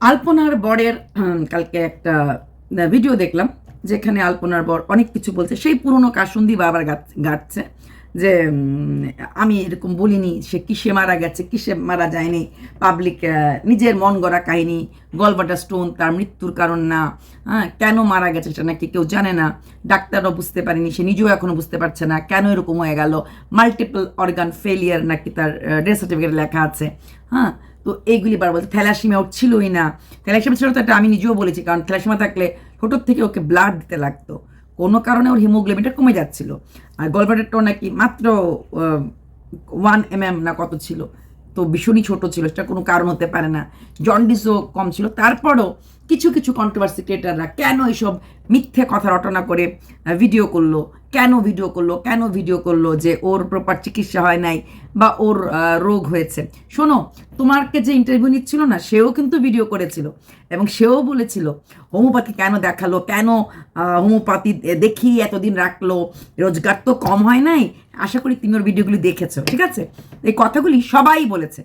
আলপনার বরের কালকে একটা ভিডিও দেখলাম, যেখানে আলপনার বর অনেক কিছু বলছে। সেই পুরনো কাসুন্দি বাবার গাচ্ছে যে আমি এরকম বলিনি, সে কিসে মারা গেছে, কিসে মারা যায়নি পাবলিক নিজের মন গড়া কাহিনী গলবাটা স্টোন তার মৃত্যুর কারণ না হ্যাঁ কেন মারা গেছে সেটা নাকি কেউ জানে না, ডাক্তারও বুঝতে পারেনি, সে নিজেও এখনও বুঝতে পারছে না, কেন এরকম হয়ে গেল মাল্টিপল অর্গান ফেলিয়ার নাকি তার ডেথ সার্টিফিকেট লেখা আছে হ্যাঁ তো এইগুলি বার বলছে, থ্যালাসিমিয়া ওর ছিলই না। থ্যালাসিমিয়া ছিল তো এটা আমি নিজেও বলেছি, কারণ থ্যালাসিমিয়া থাকলে ছোটোর থেকে ওকে ব্লাড দিতে লাগতো। কোনো কারণে ওর হিমোগ্লোবিনটা কমে যাচ্ছিল। আর গলবাটারটাও নাকি মাত্র ওয়ান এম এম না কত ছিল। তো ভীষণই ছোট ছিল, সেটা কোনো কারণ হতে পারে না। জন্ডিসও কম ছিল। তারপরও কিছু কিছু কন্ট্রোভার্সি ক্রিয়েটাররা কেন এইসব মিথ্যে কথা রটনা করে ভিডিও করল? কেন ভিডিও করল, কেন ভিডিও করল যে ওর প্রপার চিকিৎসা হয় নাই বা ওর রোগ হয়েছে? শোনো, তোমারকে যে ইন্টারভিউ নিচ্ছিল না, সেও কিন্তু ভিডিও করেছিল এবং সেও বলেছিল, হোমিওপ্যাথি কেন দেখাল? কেন হোমিওপ্যাথি দেখি এতদিন রাখল? রোজগার তো কম হয় নাই? আশা করি তুমি ওর ভিডিওগুলি দেখেছ, ঠিক আছে? এই কথাগুলি সবাই বলেছে।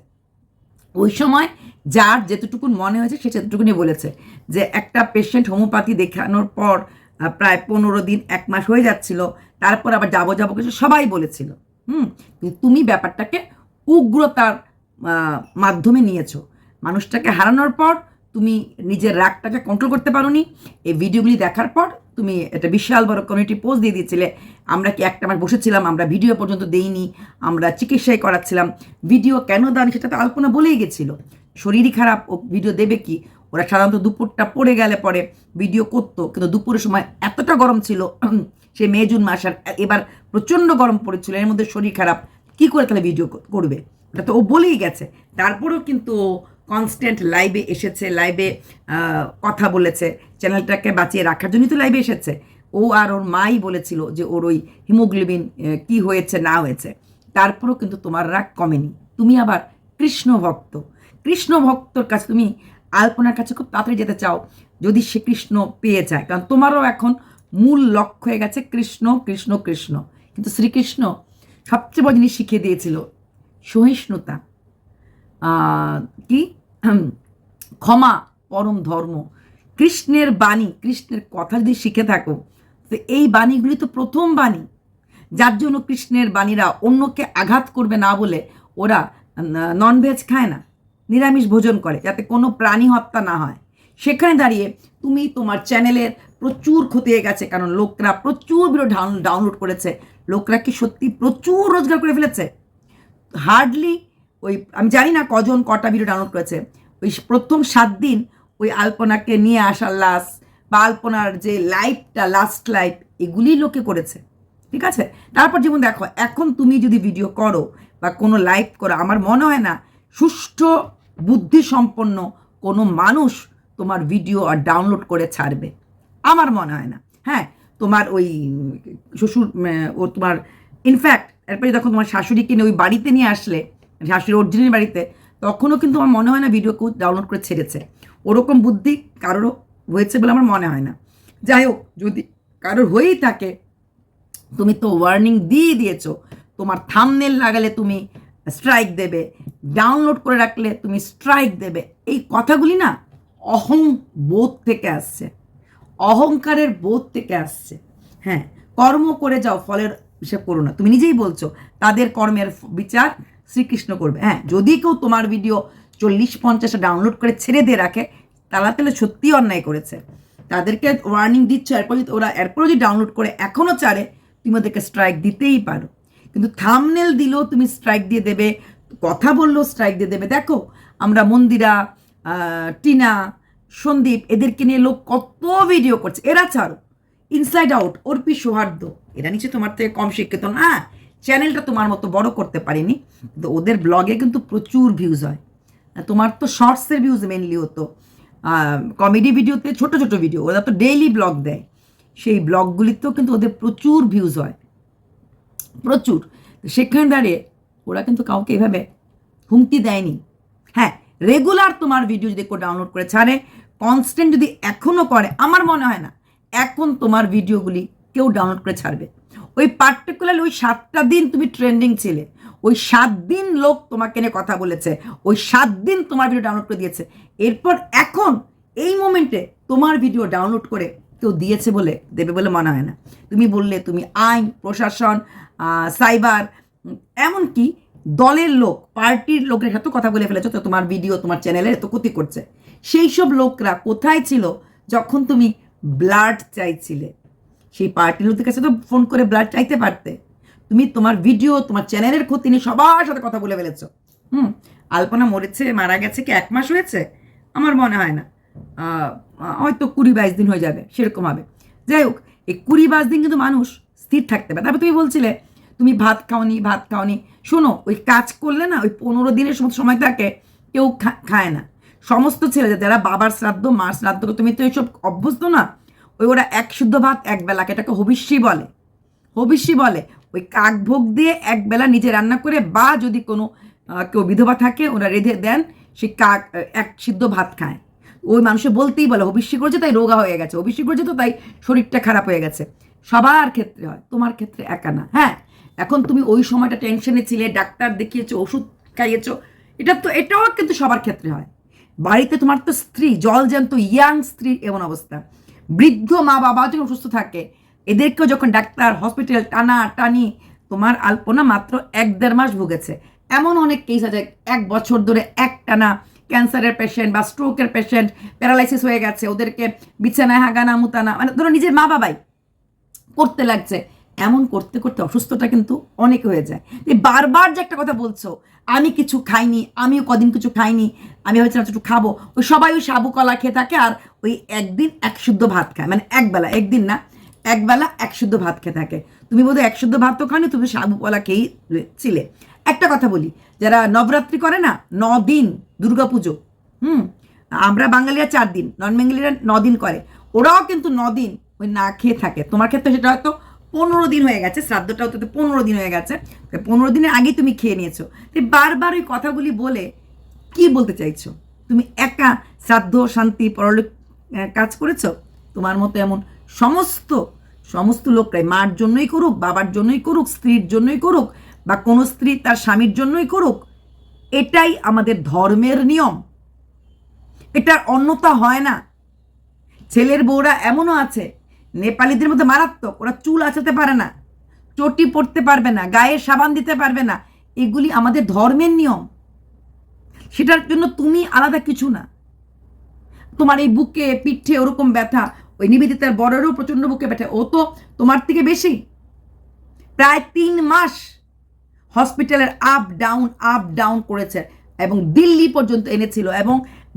ওই সময় যার যেতটুকুন মনে হয়েছে, সে সেতটুকুনি বলেছে যে একটা পেশেন্ট হোমিওপ্যাথি দেখানোর পর প্রায় পনেরো দিন, এক মাস হয়ে যাচ্ছিল। তারপর আবার যাব যাব কিছু সবাই বলেছিল। হুম, কিন্তু তুমি ব্যাপারটাকে উগ্রতার মাধ্যমে নিয়েছো। মানুষটাকে হারানোর পর তুমি নিজের রাগটাকে কন্ট্রোল করতে পারোনি। এই ভিডিওগুলি দেখার পর তুমি একটা বিশাল বড় কমিউনিটি পোস্ট দিয়ে দিয়েছিলে। আমরা কি একটা মাস বসেছিলাম, আমরা ভিডিও পর্যন্ত দেইনি, আমরা চিকিৎসাই করাচ্ছিলাম। ভিডিও কেন দান সেটা তো আলপনা বলেই গেছিল। শরীরই খারাপ, ও ভিডিও দেবে কি? ওরা সাধারণত দুপুরটা পড়ে গেলে পরে ভিডিও করতো, কিন্তু দুপুরের সময় এতটা গরম ছিল সে মে, জুন মাস, আর এবার প্রচণ্ড গরম পড়েছিল, এর মধ্যে শরীর খারাপ, কি করে তাহলে ভিডিও করবে? ওটা তো ও বলেই গেছে। তারপরেও কিন্তু কনস্ট্যান্ট লাইভে এসেছে লাইভে কথা বলেছে চ্যানেলটাকে বাঁচিয়ে রাখার জন্যই তো লাইভে এসেছে। ও আর ওর মাই বলেছিল যে ওর ওই হিমোগ্লোবিন কি হয়েছে, না হয়েছে। তারপরেও কিন্তু তোমার রাগ কমেনি। তুমি আবার কৃষ্ণ ভক্ত কৃষ্ণ ভক্তর কাছে তুমি আলপনার কাছে খুব তাড়াতাড়ি যেতে চাও, যদি সে কৃষ্ণ পেয়ে যায়। কারণ তোমারও এখন মূল লক্ষ্য হয়ে গেছে কৃষ্ণ কৃষ্ণ কৃষ্ণ। কিন্তু শ্রীকৃষ্ণ সবচেয়ে বড় জিনিস শিখিয়ে দিয়েছিল সহিষ্ণুতা। কি? ক্ষমা পরম ধর্ম। কৃষ্ণের বাণী, কৃষ্ণের কথা যদি শিখে থাকো, তো এই বাণীগুলি তো প্রথম বাণী। যার জন্য কৃষ্ণের বাণীরা অন্যকে আঘাত করবে না বলে ওরা ননভেজ খায় না। নিরামিষ ভোজন করে, যাতে কোনো প্রাণী হত্যা না হয়। সেখানে দাঁড়িয়ে তুমি তোমার চ্যানেলের প্রচুর ক্ষতি হয়ে গেছে, কারণ লোকরা প্রচুর ভিডিও ডাউনলোড করেছে। লোকরা কি সত্যি প্রচুর রোজগার করে ফেলেছে? হার্ডলি ওই, আমি জানি না কজন কটা ভিডিও ডাউনলোড করেছে। ওই প্রথম সাত দিন ওই আলপনাকে নিয়ে আসার লাশ বা আলপনার যে লাইফটা লাস্ট লাইফ এগুলি লোকে করেছে। ঠিক আছে? তারপর যেমন দেখো, এখন তুমি যদি ভিডিও করো, বা কোনো লাইভ করো, আমার মনে হয় না সুষ্ঠু বুদ্ধিসম্পন্ন কোনো মানুষ তোমার ভিডিও আর ডাউনলোড করে ছাড়বে। আমার মনে হয় না। হ্যাঁ তোমার ওই শ্বশুর ও তোমার ইনফ্যাক্ট এরপরে যখন তোমার শাশুড়িকে নিয়ে ওই বাড়িতে নিয়ে আসলে, শাশুড়ির অরিজিনাল বাড়িতে, তখনও কিন্তু আমার মনে হয় না ভিডিও কেউ ডাউনলোড করে ছেড়েছে। ওরকম বুদ্ধি কারোরও হয়েছে বলে আমার মনে হয় না। যাই হোক, যদি কারোর হয়েই থাকে, তুমি তো ওয়ার্নিং দিয়ে দিয়েছ, তোমার থামনেল লাগালে তুমি স্ট্রাইক দেবে। ডাউনলোড করে রাখলে তুমি স্ট্রাইক দেবে। এই কথাগুলি না অহং বোধ থেকে আসছে। অহংকারের বোধ থেকে আসছে। হ্যাঁ কর্ম করে যাও, ফলের হিসেব করো না। তুমি নিজেই বলছো, তাদের কর্মের বিচার শ্রীকৃষ্ণ করবে। হ্যাঁ যদি কেউ তোমার ভিডিও চল্লিশ পঞ্চাশটা ডাউনলোড করে ছেড়ে দিয়ে রাখে, তারা তাহলে সত্যি অন্যায় করেছে। তাদেরকে ওয়ার্নিং দিচ্ছ, এরপর যদি ওরা, এরপর যদি ডাউনলোড করে এখনও চারে তুমি ওদেরকে স্ট্রাইক দিতেই পারো। কিন্তু থামনেল দিলেও তুমি স্ট্রাইক দিয়ে দেবে, কথা বললেও স্ট্রাইক দিয়ে দেবে। দেখো, আমরা মন্দিরা টিনা, সন্দীপ, এদেরকে নিয়ে লোক কত ভিডিও করছে। এরা ছাড়ো ইনসাইড আউট অর্পি, সৌহার্দ্য। এরা নিচে তোমার থেকে কম শিক্ষিত না। চ্যানেলটা তোমার মতো বড় করতে পারিনি, কিন্তু ওদের ব্লগে কিন্তু প্রচুর ভিউজ হয়। তোমার তো শর্টসের ভিউজ মেনলি হতো। কমেডি ভিডিওতে ছোট ছোট ভিডিও ওরা তো ডেইলি ব্লগ দেয়। সেই ব্লগগুলিতেও কিন্তু ওদের প্রচুর ভিউজ হয়। প্রচুর। সেখানে দাঁড়িয়ে ওরা কিন্তু কাউকে এভাবে হুমকি দেয়নি। হ্যাঁ রেগুলার তোমার ভিডিও যদি কেউ ডাউনলোড করে, ছাড়ে কনস্ট্যান্ট যদি এখনও করে, আমার মনে হয় না, এখন তোমার ভিডিওগুলি কেউ ডাউনলোড করে ছাড়বে। ওই পার্টিকুলার ওই সাতটা দিন তুমি ট্রেন্ডিং ছিলে, ওই সাত দিন লোক তোমাকে নিয়ে কথা বলেছে, ওই সাত দিন তোমার ভিডিও ডাউনলোড করে দিয়েছে। এরপর এখন এই মোমেন্টে তোমার ভিডিও ডাউনলোড করে কেউ দিয়েছে বলে, দেবে বলে মনে হয় না। তুমি বললে, তুমি আইন, প্রশাসন সাইবার, এমনকি দলের লোক, পার্টির লোকের সাথে কথা বলে ফেলেছো, তো তোমার ভিডিও, তোমার চ্যানেলে এত ক্ষতি করছে। সেই সব লোকরা কোথায় ছিল যখন তুমি ব্লাড চাইছিলে? সেই পার্টির লোকদের কাছে তো ফোন করে ব্লাড চাইতে পারতে। তুমি তোমার ভিডিও, তোমার চ্যানেলের ক্ষতি নিয়ে সবার সাথে কথা বলে ফেলেছো। হুম, আলপনা মরেছে, মারা গেছে কি এক মাস হয়েছে? আমার মনে হয় না। হয়তো কুড়ি বাইশ দিন হয়ে যাবে, সেরকম হবে। যাই হোক, এই কুড়ি বাইশ দিন কিন্তু মানুষ স্থির থাকতে পারে। তারপর তুমি বলছিলে, তুমি ভাত খাওনি ভাত খাওনি। শোনো, ওই কাজ করলে না, ওই পনেরো দিনের সময় সময় থাকে, কেউ খায় না। সমস্ত ছেলেদের যারা বাবার শ্রাদ্ধ, মার শ্রাদ্ধ তুমি তো এইসব অভ্যস্ত না, ওই ওরা এক শুদ্ধ ভাত, এক বেলাকে, এটাকে হবিষ্যি বলে। হবিষ্যি বলে, ওই কাক ভোগ দিয়ে এক বেলা নিজে রান্না করে, বা যদি কোনো কেউ বিধবা থাকে, ওরা রেঁধে দেন সেই কাক, এক সিদ্ধ ভাত খায়। ওই মানুষে বলতেই বলে হবিষ্যি করেছে তাই রোগা হয়ে গেছে হবিষ্যি করেছে তো তাই শরীরটা খারাপ হয়ে গেছে। সবার ক্ষেত্রে হয়, তোমার ক্ষেত্রে একা না হ্যাঁ? এখন তুমি ওই সময়টা টেনশনে ছিলে, ডাক্তার দেখিয়েছো, ওষুধ খাইয়েছো, এটা তো, এটাও কিন্তু সবার ক্ষেত্রে হয়। বাড়িতে তোমার তো স্ত্রী, জল জ্যান্ত ইয়াং স্ত্রী এমন অবস্থা। বৃদ্ধ মা বাবা যখন অসুস্থ থাকে, এদেরকেও যখন ডাক্তার হসপিটাল টানা টানি, তোমার আলপনা মাত্র এক দেড় মাস ভুগেছে। এমন অনেক কেস আছে, এক বছর ধরে এক টানা ক্যান্সারের পেশেন্ট বা স্ট্রোকের পেশেন্ট প্যারালাইসিস হয়ে গেছে, ওদেরকে বিছানায় হাগানা, মুতানা মানে ধরো নিজের মা বাবাই করতে লাগছে, এমন করতে করতে অসুস্থতা কিন্তু অনেক হয়ে যায়। বারবার যে একটা কথা বলছো, আমি কিছু খাইনি, আমিও কদিন কিছু খাইনি, আমি ভাবছিলাম একটু খাব, ওই সবাই ওই সাবু কলা খেয়ে থাকে আর ওই একদিন এক শুদ্ধ ভাত খায় মানে একবেলা একদিন না একবেলা এক শুদ্ধ ভাত খেয়ে থাকে। তুমি বোধহয় এক শুদ্ধ ভাত তো খাওনি, তুমি সাবু কলা খেয়েই ছিলে। একটা কথা বলি যারা নবরাত্রি করে না ন দিন দুর্গা পুজো হুম? আমরা বাঙালিরা চার দিন নন বেঙ্গলিরা দিন করে। ওরাও কিন্তু ন দিন ওই না খেয়ে থাকে। তোমার ক্ষেত্রে সেটা হয়তো পনেরো দিন হয়ে গেছে, শ্রাদ্ধটাও তো পনেরো দিন হয়ে গেছে। পনেরো দিনের আগেই তুমি খেয়ে নিয়েছো। তো বারবার ওই কথাগুলি বলে কি বলতে চাইছো? তুমি একা শ্রাদ্ধ, শান্তি, পরলোক কাজ করেছ? তোমার মতো এমন সমস্ত সমস্ত লোকরাই, মার জন্যই করুক, বাবার জন্যই করুক, স্ত্রীর জন্যই করুক বা কোনো স্ত্রী তার স্বামীর জন্যই করুক, এটাই আমাদের ধর্মের নিয়ম। এটার অন্যতা হয় না। ছেলের বউরা এমনও আছে, নেপালিদের মধ্যে মারাত্মক, ওরা চুল আঁচাতে পারে না, চটি পড়তে পারবে না, গায়ে সাবান দিতে পারবে না, এগুলি আমাদের ধর্মের নিয়ম। সেটার জন্য তুমি আলাদা কিছু না। তোমার এই বুকে, পিঠে ওরকম ব্যথা, ওই নিবেদিতার বড়েরও প্রচণ্ড বুকে ব্যথা, ও তো তোমার থেকে বেশি। প্রায় তিন মাস হসপিটালের আপ ডাউন আপ ডাউন করেছে এবং দিল্লি পর্যন্ত এনেছিল এবং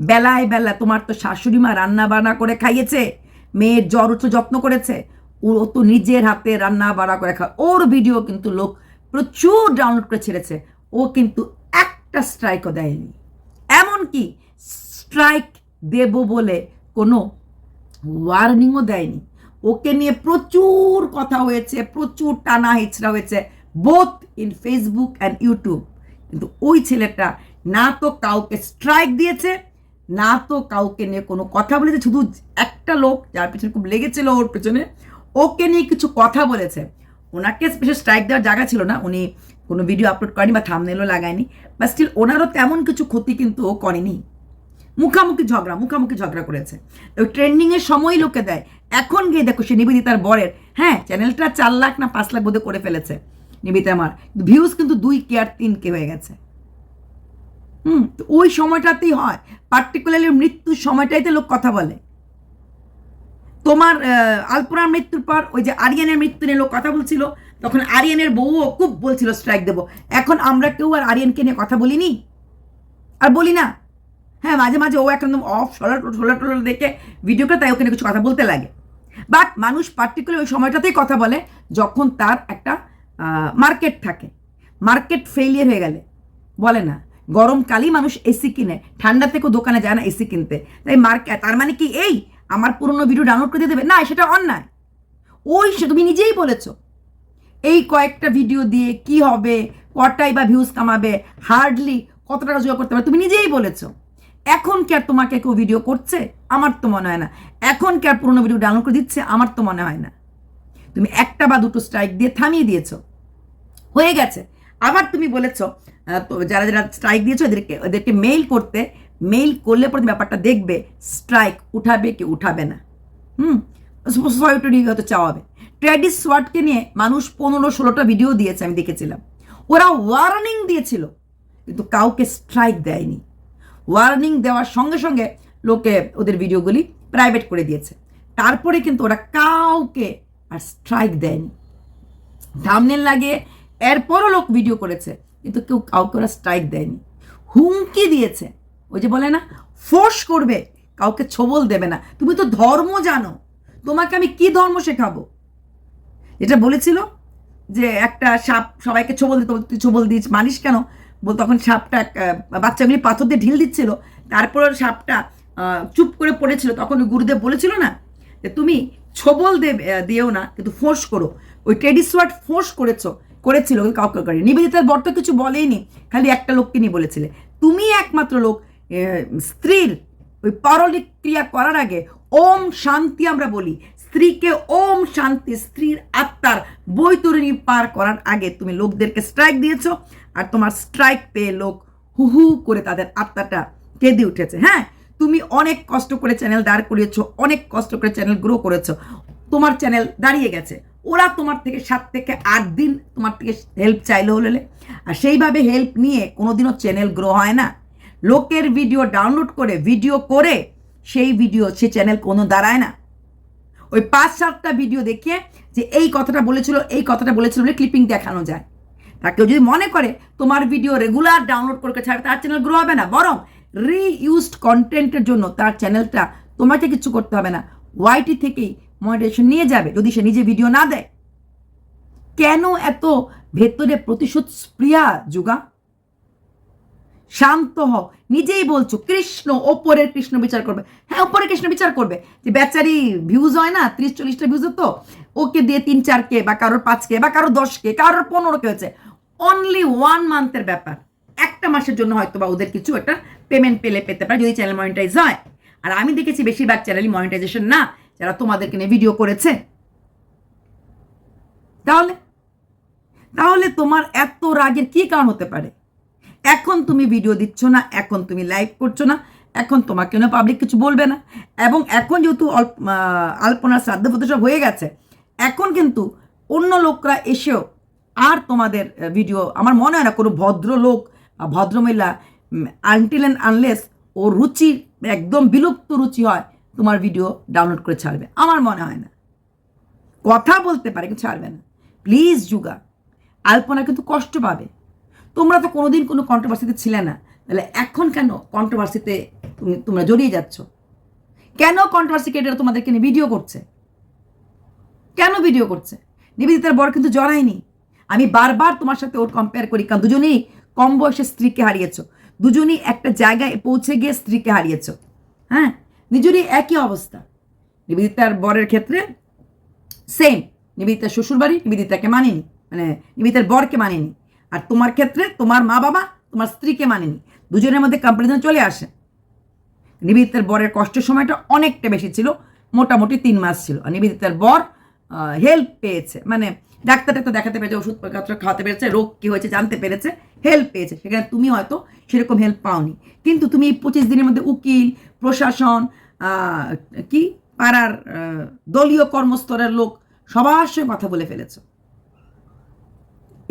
বেলায় বেলা তোমার তো শাশুড়ি মা রান্না বান্না করে খাইয়েছে, মেয়ের জ্বর উচ্চ যত্ন করেছে, ও তো নিজের হাতে রান্না বাড়া করে খা ওর ভিডিও কিন্তু লোক প্রচুর ডাউনলোড করে ছেড়েছে, ও কিন্তু একটা স্ট্রাইকও দেয়নি। এমনকি স্ট্রাইক দেব বলে কোনো ওয়ার্নিংও দেয়নি। ওকে নিয়ে প্রচুর কথা হয়েছে, প্রচুর টানা হিচড়া হয়েছে both in Facebook and YouTube কিন্তু ওই ছেলেটা না তো কাউকে স্ট্রাইক দিয়েছে, না তো কাউকে নিয়ে কোনো কথা বলেছে, শুধু একটা লোক যার পেছনে খুব লেগেছিল ওর পেছনে, ওকে নিয়ে কিছু কথা বলেছে। ওনাকে স্পেশাল স্ট্রাইক দেওয়ার জায়গা ছিল না, উনি কোনো ভিডিও আপলোড করেনি বা থামনেলও লাগায়নি, বা স্টিল ওনারও তেমন কিছু ক্ষতি কিন্তু ও করেনি। মুখামুখি ঝগড়া মুখামুখি ঝগড়া করেছে। ওই ট্রেন্ডিংয়ের সময় লোকে দেয়, এখন গিয়ে দেখো সে নিবেদিতার বরের হ্যাঁ চ্যানেলটা চার লাখ না পাঁচ লাখ বোধহয় করে ফেলেছে। নিবেদিতা আমার। ভিউজ কিন্তু দুই কে আর তিন কে হয়ে গেছে। হুম, তো ওই সময়টাতেই হয়। পার্টিকুলারলি মৃত্যুর সময়টাইতে লোক কথা বলে। তোমার আলপনার মৃত্যুর পর ওই যে আরিয়ানের মৃত্যু নিয়ে লোক কথা বলছিল, তখন আরিয়ানের বউও খুব বলছিল স্ট্রাইক দেবো। এখন আমরা কেউ আর আরিয়ানকে নিয়ে কথা বলিনি? আর বলি না। হ্যাঁ মাঝে মাঝে ও একদম অফ সলা সলা টলা দেখে ভিডিওটা তাই ওখানে কিছু কথা বলতে লাগে। বাট মানুষ পার্টিকুলার ওই সময়টাতেই কথা বলে, যখন তার একটা মার্কেট থাকে। মার্কেট ফেলিয়ার হয়ে গেলে। বলে না গরমকালেই মানুষ এসি কিনে, ঠান্ডা থেকেও দোকানে যায় না এসি কিনতে। তাই মার্কেট তার মানে কি এই? আমার পুরনো ভিডিও ডাউনলোড করে দিয়ে দেবে? না, সেটা অন্যায়। ওই সে, তুমি নিজেই বলেছ। এই কয়েকটা ভিডিও দিয়ে কি হবে, কটাই বা ভিউজ কামাবে হার্ডলি কতটা রোজগার করতে পারবে তুমি নিজেই বলেছ। এখন কি আর তোমাকে কেউ ভিডিও করছে? আমার তো মনে হয় না। এখন কি আর পুরোনো ভিডিও ডাউনলোড করে দিচ্ছে? আমার তো মনে হয় না। তুমি একটা বা দুটো স্ট্রাইক দিয়ে থামিয়ে দিয়েছ। হয়ে গেছে। আবার তুমি বলেছ যারা যারা স্ট্রাইক দিয়েছ, এদেরকে ওদেরকে মেইল করতে মেইল করলে পরে ব্যাপারটা দেখবে স্ট্রাইক উঠাবে কি উঠাবে না। হুম? সরি হয়তো চাওয়াবে। ট্র্যাডিস ওয়ার্ডকে নিয়ে মানুষ পনেরো, ষোলোটা ভিডিও দিয়েছে, আমি দেখেছিলাম। ওরা ওয়ার্নিং দিয়েছিল, কিন্তু কাউকে স্ট্রাইক দেয়নি। ওয়ার্নিং দেওয়ার সঙ্গে সঙ্গে লোকে ওদের ভিডিওগুলি প্রাইভেট করে দিয়েছে। তারপরে কিন্তু ওরা কাউকে আর স্ট্রাইক দেয়নি। থামনেল লাগিয়ে এরপরও লোক ভিডিও করেছে কিন্তু কেউ কাউকে ওরা স্ট্রাইক দেয়নি। হুমকি দিয়েছে। ওই যে বলে না ফোর্স করবে কাউকে ছবল দেবে না। তুমি তো ধর্ম জানো। তোমাকে আমি কি ধর্ম শেখাবো? এটা বলেছিল যে একটা সাপ সবাইকে ছবল দিতে তুই ছবল দিস মানিস কেন? বল তখন সাপটা বাচ্চাগুলি পাথর দিয়ে ঢিল দিচ্ছিল। তারপর সাপটা চুপ করে পড়েছিল। তখন গুরুদেব বলেছিল না যে তুমি ছবল দে আহ, দিও না কিন্তু ফোর্স করো। ওই টেডিস ওয়ার্ড ফোর্স করেছ। করেছিল কাউকে করে নিবেদিতার বর তো কিছু বলেইনি, খালি একটা লোককে নিয়ে বলেছিলে। তুমি একমাত্র লোক স্ত্রীর ওই পারলিক ক্রিয়া করার আগে ওম শান্তি আমরা বলি। স্ত্রীকে ওম শান্তি, স্ত্রীর আত্মার বৈতরণী পার করার আগে তুমি লোকদেরকে স্ট্রাইক দিয়েছ আর তোমার স্ট্রাইক পেয়ে লোক হু হু করে তাদের আত্মাটা কেঁদে উঠেছে। হ্যাঁ তুমি অনেক কষ্ট করে চ্যানেল দাঁড় করিয়েছো, অনেক কষ্ট করে চ্যানেল গ্রো করেছ। তোমার চ্যানেল দাঁড়িয়ে গেছে। ওরা তোমার থেকে সাত থেকে আট দিন তোমার থেকে হেল্প চাইলে হলে আর সেইভাবে হেল্প নিয়ে কোনোদিনও চ্যানেল গ্রো হয় না। লোকের ভিডিও ডাউনলোড করে ভিডিও করে সেই ভিডিও সে চ্যানেল কোনো দাঁড়ায় না। ওই পাঁচ, সাতটা ভিডিও দেখিয়ে যে এই কথাটা বলেছিল, এই কথাটা বলেছিল বলে ক্লিপিং দেখানো যায়। তা কেউ যদি মনে করে তোমার ভিডিও রেগুলার ডাউনলোড করে ছাড়বে তার চ্যানেল গ্রো হবে না। বরং রিইউজড কন্টেন্টের জন্য তার চ্যানেলটা তোমাকে কিছু করতে হবে না। ওয়াইটি থেকেই মনিটাইজেশন নিয়ে যাবে, যদি সে নিজে ভিডিও না দেয়। কেন এত ভেতরে প্রতিশোধ স্প্রিয়া যুগা? শান্ত হও নিজেই বলছো, কৃষ্ণ, ওপরের কৃষ্ণ বিচার করবে। হ্যাঁ ওপরে কৃষ্ণ বিচার করবে। যে বেচারি ভিউজ হয় না, ত্রিশ, চল্লিশটা ভিউজ তো, ওকে দিয়ে তিন, চার কে, বা কারোর পাঁচ কে, বা কারোর দশ কে, কারোর পনেরো কে হয়েছে। অনলি ওয়ান মান্থের ব্যাপার। একটা মাসের জন্য হয়তো বা ওদের কিছু একটা পেমেন্ট পেলে পেতে পারে, যদি চ্যানেল মনিটাইজ হয়। আর আমি দেখেছি বেশিরভাগ চ্যানেলই মনিটাইজেশন না। যারা তোমাদেরকে নিয়ে ভিডিও করেছে? তাহলে? তাহলে তোমার এত রাগের কি কারণ হতে পারে? এখন তুমি ভিডিও দিচ্ছ না, এখন তুমি লাইভ করছ না, এখন তোমাকে না পাবলিক কিছু বলবে না। এবং এখন যেহেতু আলপনার শ্রাদ্ধ সব হয়ে গেছে, এখন কিন্তু অন্য লোকরা এসেও আর তোমাদের ভিডিও আমার মনে হয় না কোনো ভদ্রলোক ভদ্রমহিলা আনটিল অ্যান্ড আনলেস ও রুচি একদম বিলুপ্ত রুচি হয় তোমার ভিডিও ডাউনলোড করে ছাড়বে। আমার মনে হয় না। কথা বলতে পারে, কিন্তু ছাড়বে না। প্লিজ যুগা আলপনা কিন্তু কষ্ট পাবে। তোমরা তো কোনোদিন কোনো কন্ট্রোভার্সিতে ছিলে না। তাহলে এখন কেন কন্ট্রোভার্সিতে তুমি, তোমরা জড়িয়ে যাচ্ছ? কেন কন্ট্রোভার্সি ক্রিয়েটার তোমাদেরকে নিয়ে ভিডিও করছে? কেন ভিডিও করছে? নিবেদিতার বর কিন্তু জড়ায়নি। আমি বারবার তোমার সাথে ওর কম্পেয়ার করি, কারণ দুজনেই কম বয়সে স্ত্রীকে হারিয়েছো। দুজনেই একটা জায়গায় পৌঁছে গিয়ে স্ত্রীকে হারিয়েছো। হ্যাঁ? নিজেরই একই অবস্থা। নিবেদিতার বরের ক্ষেত্রে সেম নিবেদিতার শ্বশুরবাড়ি নিবেদিতাকে মানেনি। মানে নিবেদিতার বরকে মানেনি। আর তোমার ক্ষেত্রে তোমার মা বাবা তোমার স্ত্রীকে মানেনি। দুজনের মধ্যে কম্পারিজন চলে আসে। নিবেদিতার বরের কষ্টের সময়টা অনেকটা বেশি ছিল, মোটামুটি তিন মাস ছিল। আর নিবেদিতার বর হেল্প পেয়েছে। মানে ডাক্তার টাক্তার দেখাতে পেরেছে, ওষুধপত্র খাওয়াতে পেরেছে, রোগ কী হয়েছে জানতে পেরেছে হেল্প পেয়েছে। সেখানে তুমি হয়তো সেরকম হেল্প পাওনি। কিন্তু তুমি এই পঁচিশ দিনের মধ্যে উকিল প্রশাসন কি? পাড়ার দলীয় কর্মস্তরের লোক সবার সঙ্গে কথা বলে ফেলেছো।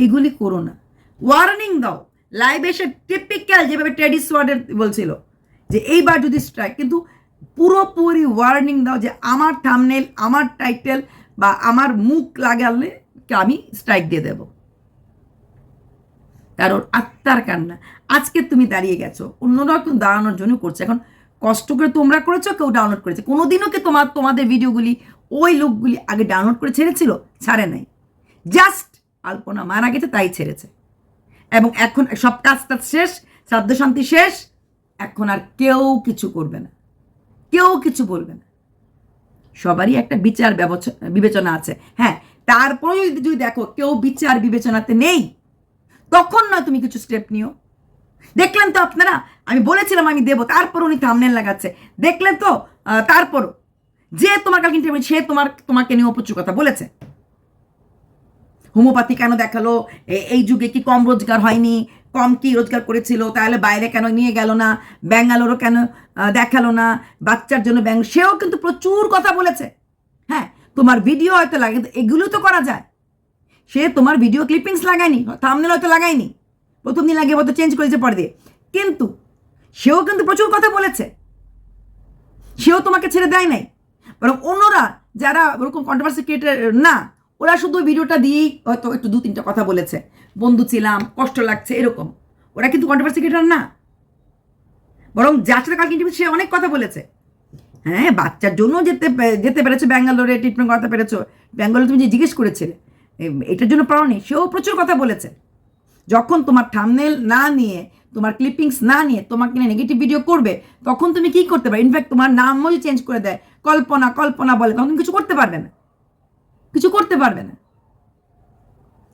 এগুলি করো না। ওয়ার্নিং দাও। লাইভে এসে টিপিক্যাল যেভাবে টেডিস ওয়ার্ডের বলছিল যে, এইবার যদি স্ট্রাইক কিন্তু পুরোপুরি ওয়ার্নিং দাও যে, আমার থামনেল আমার টাইটেল বা আমার মুখ লাগালে আমি স্ট্রাইক দিয়ে দেব। কারণ আত্মার কান্না। আজকে তুমি দাঁড়িয়ে গেছো। অন্যরাও কিন্তু দাঁড়ানোর জন্য করছে। এখন কষ্ট করে তোমরা করেছ, কেউ ডাউনলোড করেছে। কোনোদিনও কি তোমার, তোমাদের ভিডিওগুলি ওই লোকগুলি আগে ডাউনলোড করে ছেড়েছিল? ছাড়ে নাই। জাস্ট আলপনা মারা গেছে, তাই ছেড়েছে। এবং এখন সব কাজ টাজ শেষ, শ্রাদ্ধ শান্তি শেষ, এখন আর কেউ কিছু করবে না। কেউ কিছু বলবে না। সবারই একটা বিচার বিবেচনা আছে। হ্যাঁ তারপরে যদি যদি দেখো কেউ বিচার বিবেচনাতে নেই, তখন নয় তুমি কিছু স্টেপ নিও। দেখলেন তো আপনারা? আমি বলেছিলাম আমি দেবো তারপর উনি থামনেল লাগাচ্ছে। দেখলেন তো? আহ, তারপরও যে তোমার কালকে ইন্টারভিউ সে তোমার তোমাকে নিয়ে প্রচুর কথা বলেছে। হোমিওপ্যাথি কেন দেখাল? এই যুগে কি কম রোজগার হয়নি? কম কি রোজগার করেছিল? তাহলে বাইরে কেন নিয়ে গেল না? ব্যাঙ্গালোরও কেন দেখাল না? বাচ্চার জন্য ব্যাঙ্গ সেও কিন্তু প্রচুর কথা বলেছে। হ্যাঁ তোমার ভিডিও হয়তো লাগে এগুলো তো করা যায়। সে তোমার ভিডিও ক্লিপিংস লাগায়নি থামনেল হয়তো লাগায়নি। প্রথম দিন আগে হয়তো চেঞ্জ করেছে পরে দিয়ে। কিন্তু সেও কিন্তু প্রচুর কথা বলেছে। সেও তোমাকে ছেড়ে দেয় নাই। বরং অন্যরা যারা ওরকম কন্ট্রোভার্সি ক্রিয়েটার না ওরা শুধু ভিডিওটা দিয়েই হয়তো একটু দু তিনটা কথা বলেছে। বন্ধু ছিলাম কষ্ট লাগছে এরকম। ওরা কিন্তু কন্ট্রোভার্সি ক্রিয়েটার না। বরং যার সাথে কালকে interview, সে অনেক কথা বলেছে। হ্যাঁ বাচ্চার জন্য যেতে যেতে পেরেছ ব্যাঙ্গালোরে ট্রিটমেন্ট করাতে পেরেছ। ব্যাঙ্গালোরে তুমি যে জিজ্ঞেস করেছিলে এটার জন্য পারোনি সেও প্রচুর কথা বলেছে। যখন তোমার থামনেল না নিয়ে, তোমার ক্লিপিংস না নিয়ে তোমাকে নিয়ে নেগেটিভ ভিডিও করবে, তখন তুমি কি করতে পারো? ইনফ্যাক্ট তোমার নামও চেঞ্জ করে দেয়, কল্পনা কল্পনা বলে, তখন তুমি কিছু করতে পারবে না। কিছু করতে পারবে না।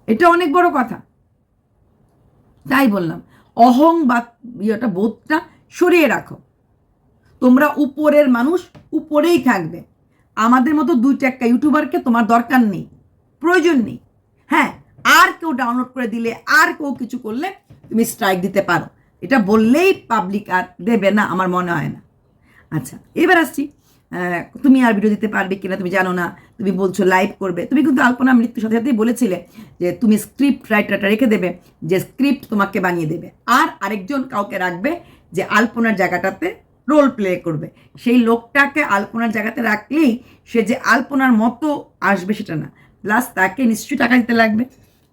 এটা অনেক বড় কথা। তাই বললাম, অহং বা ইয়েটা, বোধটা সরিয়ে রাখো। তোমরা উপরের মানুষ, উপরেই থাকবে। আমাদের মতো দুই টাকা ইউটিউবারকে তোমার দরকার নেই। প্রয়োজন নেই। হ্যাঁ আর কেউ ডাউনলোড করে দিলে, আর কেউ কিছু করলে তুমি স্ট্রাইক দিতে পারো। এটা বললেই পাবলিক আর দেবে না, আমার মনে হয় না। আচ্ছা এবার আসছি। তুমি আর ভিডিও দিতে পারবে কিনা তুমি জানো না। তুমি বলছো লাইভ করবে। তুমি কিন্তু আলপনা মৃত্যুর সাথে সাথেই বলেছিলে যে তুমি স্ক্রিপ্ট রাইটারটা রেখে দেবে, যে স্ক্রিপ্ট তোমাকে বানিয়ে দেবে। আর আরেকজন কাউকে রাখবে যে আলপনার জায়গাটাতে রোল প্লে করবে। সেই লোকটাকে আলপনার জায়গাতে রাখলেই সে যে আলপনার মতো আসবে সেটা না। প্লাস তাকে নিশ্চয়ই টাকা দিতে লাগবে।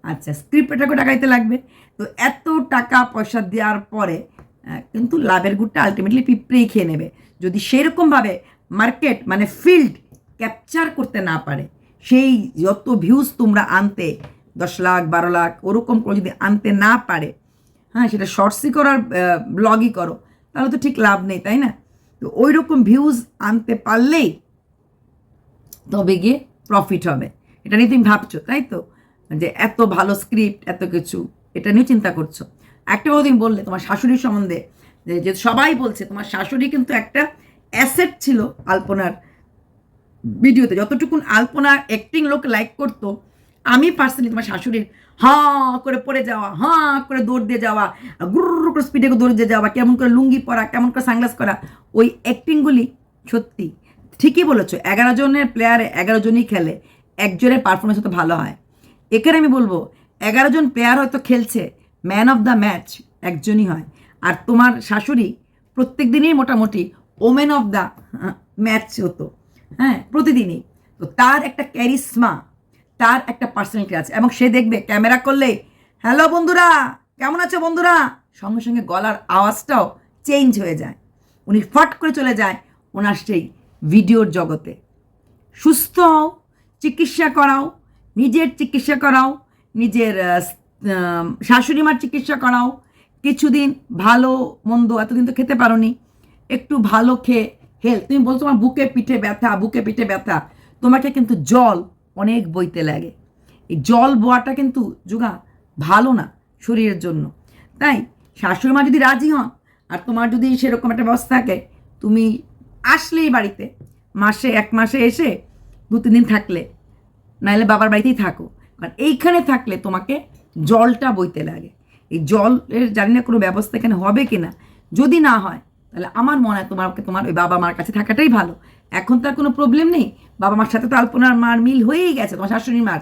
আচ্ছা স্ক্রিপ্ট এটাকেও টাকা দিতে লাগবে। তো এত টাকা পয়সা দেওয়ার পরে কিন্তু লাভের গুড়টা আলটিমেটলি পিঁপড়েই খেয়ে নেবে। যদি সেরকমভাবে মার্কেট মানে ফিল্ড ক্যাপচার করতে না পারে, সেই যত ভিউজ তোমরা আনতে, দশ লাখ, বারো লাখ, ওরকম করে যদি আনতে না পারে হ্যাঁ সেটা শর্টসই করো আর ব্লগই করো, তাহলে তো ঠিক লাভ নেই, তাই না? তো ওই রকম ভিউজ আনতে পারলেই তবে গিয়ে প্রফিট হবে। এটা নিয়ে তুমি ভাবছ, তাই তো? যে এত ভালো স্ক্রিপ্ট এত কিছু, এটা নিয়ে চিন্তা করছ। একটা তুমি বললে তোমার শাশুড়ির সম্বন্ধে, যে সবাই বলছে, তোমার শাশুড়ি কিন্তু একটা অ্যাসেট ছিল আলপনার ভিডিওতে। যতটুকুন আলপনা অ্যাক্টিং লোক লাইক করতো, আমি পার্সোনালি তোমার শাশুড়ির হাঁ করে পড়ে যাওয়া, হাঁ করে দৌড় দিয়ে যাওয়া, গুরুর করে স্পিডে দৌড় দিয়ে যাওয়া, কেমন করে লুঙ্গি পরা, কেমন করে সানগ্লাস করা, ওই অ্যাক্টিংগুলি সত্যি ঠিকই বলেছ। এগারো জনের প্লেয়ারে এগারো জনই খেলে, একজনের পারফরমেন্স হয়তো ভালো হয়। এখানে আমি বলব, এগারো জন প্লেয়ার হয়তো খেলছে ম্যান অফ দ্য ম্যাচ একজনই হয়। আর তোমার শাশুড়ি প্রত্যেক দিনই মোটামুটি ওমেন অফ দ্য ম্যাচ হতো হ্যাঁ প্রতিদিনই। তো তার একটা ক্যারিসমা তার একটা পার্সোনালিটি আছে। এবং সে দেখবে ক্যামেরা করলে হ্যালো বন্ধুরা, কেমন আছো বন্ধুরা? সঙ্গে সঙ্গে গলার আওয়াজটাও চেঞ্জ হয়ে যায়। উনি ফট করে চলে যায় ওনার সেই ভিডিওর জগতে। সুস্থ হও, চিকিৎসা করাও নিজের চিকিৎসা করাও, নিজের শাশুড়ি মার চিকিৎসা করাও। কিছুদিন ভালো মন্দ এতদিন তো খেতে পারোনি। একটু ভালো খেয়ে হেলথ তুমি বলছো তোমার বুকে পিঠে ব্যথা, বুকে পিঠে ব্যথা। তোমাকে কিন্তু জল অনেক বইতে লাগে। এই জল বোয়াটা কিন্তু যোগা ভালো না শরীরের জন্য। তাই শাশুড়ি মা যদি রাজি হন, আর তোমার যদি সেরকম একটা ব্যবস্থা থাকে, তুমি আসলেই বাড়িতে। মাসে এক মাসে এসে দু তিন দিন থাকলে নাহলে বাবার বাড়িতেই থাকো। কারণ এইখানে থাকলে তোমাকে জলটা বইতে লাগে। এই জলের জানি না কোনো ব্যবস্থা এখানে হবে কি না যদি না হয়, তাহলে আমার মনে হয় তোমাকে তোমার ওই বাবা মার কাছে থাকাটাই ভালো। এখন তো আর কোনো প্রবলেম নেই। বাবা মার সাথে তো আলপনার মার মিল হয়েই গেছে, তোমার শাশুড়ির মার।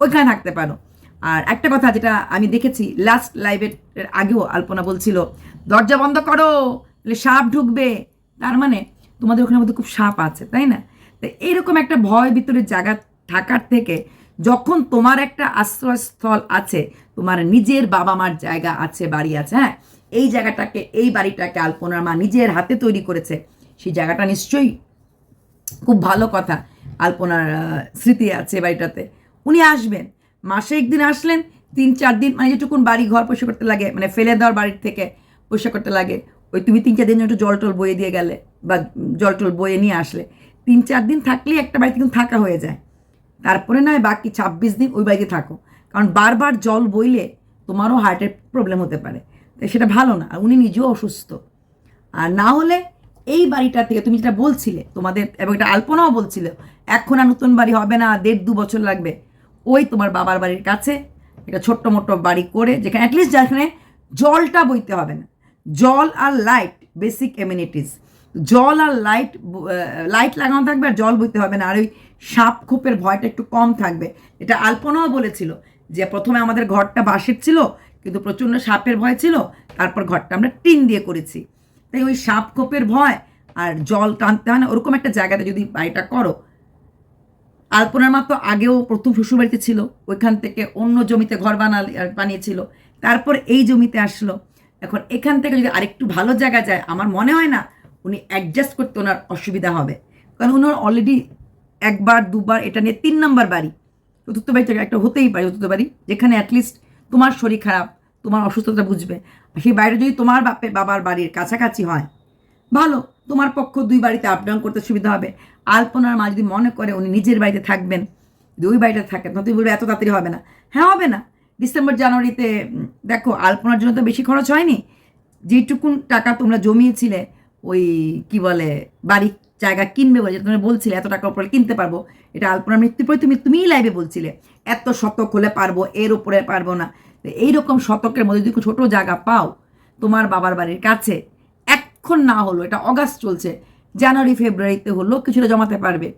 ওইখানে থাকতে পারো। আর একটা কথা যেটা আমি দেখেছি লাস্ট লাইভের আগেও আলপনা বলছিল, দরজা বন্ধ করো, তাহলে সাপ ঢুকবে। তার মানে তোমাদের ওখানের মধ্যে খুব সাপ আছে, তাই না? তো এইরকম একটা ভয় ভিতরে জায়গা থাকার থেকে যখন তোমার একটা আশ্রয়স্থল আছে, তোমার নিজের বাবা মার জায়গা আছে, বাড়ি আছে হ্যাঁ? এই জায়গাটাকে, এই বাড়িটাকে আলপনার মা নিজের হাতে তৈরি করেছে, সেই জায়গাটা নিশ্চয়ই খুব ভালো কথা আলপনার স্মৃতি আছে বাড়িটাতে। উনি আসবেন, মাসে একদিন আসলেন, তিন, চার দিন মানে যেটুকুন বাড়ি ঘর পরিষ্কার করতে লাগে মানে ফেলে দেওয়ার বাড়ির থেকে পরিষ্কার করতে লাগে, ওই তুমি তিন, চার দিন একটু জল টল বয়ে দিয়ে গেলে, বা জল টল বয়ে নিয়ে আসলে, তিন, চার দিন থাকলেই একটা বাড়িতে কিন্তু থাকা হয়ে যায়। তারপরে নয়, বাকি ছাব্বিশ দিন ওই বাড়িতে থাকো। কারণ বারবার জল বইলে তোমারও হার্টের প্রবলেম হতে পারে। তাই সেটা ভালো না, আর উনি নিজেও অসুস্থ। আর না হলে এই বাড়িটা থেকে তুমি যেটা বলছিলে, তোমাদের এবং এটা আলপনাও বলছিল, এখন আর নতুন বাড়ি হবে না, দেড় দু বছর লাগবে। ওই তোমার বাবার বাড়ির কাছে একটা ছোট্ট মোট্ট বাড়ি করে, যেখানে অ্যাটলিস্ট যেখানে জলটা বইতে হবে না। জল আর লাইট বেসিক এমিনিটিস জল আর লাইট লাইট লাগানো থাকবে আর জল বইতে হবে না। আর ওই সাপ খোপের ভয়টা একটু কম থাকবে। এটা আলপনাও বলেছিল যে প্রথমে আমাদের ঘরটা বাঁশের ছিল, কিন্তু প্রচণ্ড সাপের ভয় ছিল, তারপর ঘরটা আমরা টিন দিয়ে করেছি। তাই ওই সাপ খোপের ভয় আর জল টানতে হয় না, ওরকম একটা জায়গাতে যদি বাড়িটা করো। আলপনার মা তো আগেও প্রথম শ্বশুরবাড়িতে ছিল, ওইখান থেকে অন্য জমিতে ঘর বানাল বানিয়েছিল। তারপর এই জমিতে আসলো। এখন এখান থেকে যদি আরেকটু ভালো জায়গা যায়, আমার মনে হয় না উনি অ্যাডজাস্ট করতে ওনার অসুবিধা হবে। কারণ ওনার অলরেডি একবার, দুবার, এটা নিয়ে তিন নাম্বার বাড়ি। চতুর্থ বাড়িটা একটা হতেই পারে চতুর্থ বাড়ি, যেখানে অ্যাটলিস্ট তোমার শরীর খারাপ, তোমার অসুস্থতা বুঝবে। সেই বাইরে যদি তোমার বাপে বাবার বাড়ির কাছাকাছি হয়, ভালো, তোমার পক্ষ দুই বাড়িতে আপ ডাউন করতে সুবিধা হবে। আলপনার মা যদি মনে করে উনি নিজের বাড়িতে থাকবেন, যদি ওই বাড়িতে থাকেন তখন তুমি বলবে, এত তাড়াতাড়ি হবে না। হ্যাঁ হবে না। ডিসেম্বর জানুয়ারিতে দেখো, আলপনার জন্য তো বেশি খরচ হয়নি। যেটুকুন টাকা তোমরা জমিয়েছিলে ওই, কি বলে বাড়ি জায়গা কিনবে বলে তোমরা বলছিলে, এত টাকার উপরে কিনতে পারব। এটা আলপনার মৃত্যুর পরে তুমি, তুমিই লাইভে বলছিলে, এত শতক হলে পারব, এর উপরে পারব না। এইরকম শতকের মধ্যে যদি ছোটো জায়গা পাও, তোমার বাবার বাড়ির কাছে, এখন না হলো এটা অগাস্ট চলছে, জানুয়ারি, ফেব্রুয়ারিতে হলো কিছুটা জমাতে পারবে।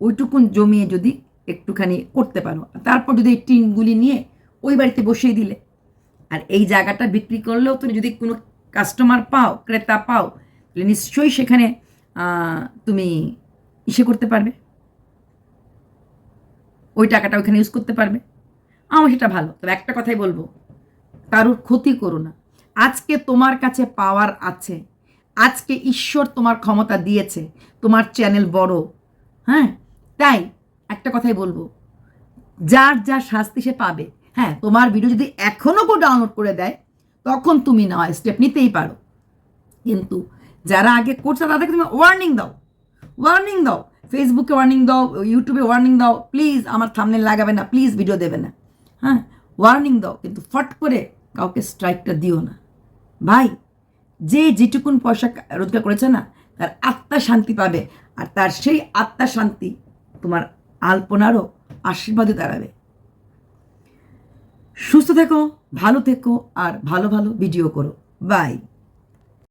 ওইটুকুন জমিয়ে যদি একটুখানি করতে পারো, তারপর যদি এই টিনগুলি নিয়ে ওই বাড়িতে বসিয়ে দিলে, আর এই জায়গাটা বিক্রি করলেও তুমি যদি কোনো কাস্টমার পাও, ক্রেতা পাও তাহলে নিশ্চয়ই সেখানে তুমি ইসে করতে পারবে। ওই টাকাটা ওইখানে ইউজ করতে পারবে। আমার সেটা ভালো। তবে একটা কথাই বলব, কারোর ক্ষতি করো না। আজকে তোমার কাছে পাওয়ার আছে। আজকে ঈশ্বর তোমার ক্ষমতা দিয়েছে। তোমার চ্যানেল বড়। হ্যাঁ? তাই একটা কথাই বলব, যার যা শাস্তি সে পাবে। হ্যাঁ তোমার ভিডিও যদি এখনও কেউ ডাউনলোড করে দেয়, তখন তুমি না স্টেপ নিতেই পারো। কিন্তু যারা আগে করছে তাদেরকে তুমি ওয়ার্নিং দাও। ওয়ার্নিং দাও। ফেসবুকে ওয়ার্নিং দাও ইউটিউবে ওয়ার্নিং দাও। প্লিজ আমার থামনে লাগাবে না প্লিজ ভিডিও দেবে না। হ্যাঁ ওয়ার্নিং দাও, কিন্তু ফট করে কাউকে স্ট্রাইকটা দিও না। ভাই, যে যেটুকুন পয়সা রোজগার করেছে না, তার আত্মা শান্তি পাবে। আর তার সেই আত্মা শান্তি তোমার আলপনারও আশীর্বাদে দাঁড়াবে। সুস্থ থেকো, ভালো থেকো, আর ভালো ভালো ভিডিও করো। বাই